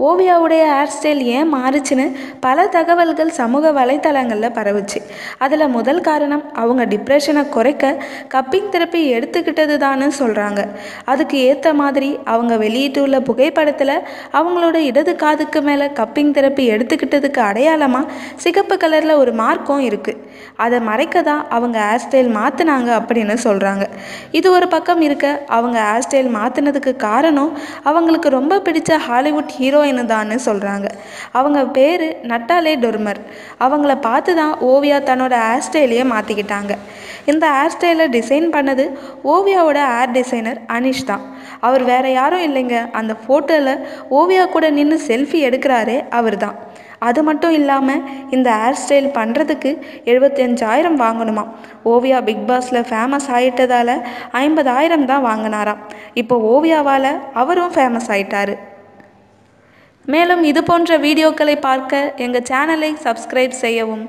ஓவியாவுடைய hair style ஏன் மாறுச்சுன்னு பல தகவல்கள் சமூக வலைத்தளங்களில் பரவுச்சு. அதில் முதல் காரணம் அவங்க டிப்ரெஷனை குறைக்க கப்பிங் தெரப்பி எடுத்துக்கிட்டது தான்னு சொல்கிறாங்க அதுக்கு ஏற்ற மாதிரி அவங்க வெளியிட்டுள்ள புகைப்படத்தில் அவங்களோட இடது காதுக்கு மேலே கப்பிங் தெரப்பி எடுத்துக்கிட்டதுக்கு அடையாளமாக சிகப்பு கலரில் ஒரு மார்க்கும் இருக்குது அதை மறைக்க தான் அவங்க ஹேர் ஸ்டைல் மாற்றினாங்க அப்படின்னு சொல்கிறாங்க இது ஒரு பக்கம் இருக்க அவங்க ஹேர் ஸ்டைல் மாற்றினதுக்கு காரணம் அவங்களுக்கு ரொம்ப பிடிச்ச ஹாலிவுட் ஹீரோயின் தான்னு சொல்கிறாங்க அவங்க பேர் நட்டாலே டொர்மர். அவங்கள பார்த்து தான் ஓவியா தன்னோட ஹேர் ஸ்டைலையே மாற்றிக்கிட்டாங்க இந்த ஹேர் ஸ்டைலை டிசைன் பண்ணது ஓவியாவோட ஹேர் டிசைனர் அனிஷ் தான். அவர் வேற யாரும் இல்லைங்க. அந்த ஃபோட்டோவில் ஓவியா கூட நின்று செல்ஃபி எடுக்கிறாரே அவர் தான் அது மட்டும் இல்லாமல் இந்த ஹேர் ஸ்டைல் பண்ணுறதுக்கு எழுபத்தி எழுபத்தஞ்சாயிரம் வாங்கணுமா? ஓவியா பிக் பாஸில் ஃபேமஸ் ஆயிட்டதால் ஐம்பதாயிரம் தான் வாங்கினாராம். இப்போ ஓவியாவால் அவரும் ஃபேமஸ் ஆயிட்டார். மேலும் இது போன்ற வீடியோக்களை பார்க்க எங்கள் சேனலை சப்ஸ்கிரைப் செய்யவும்.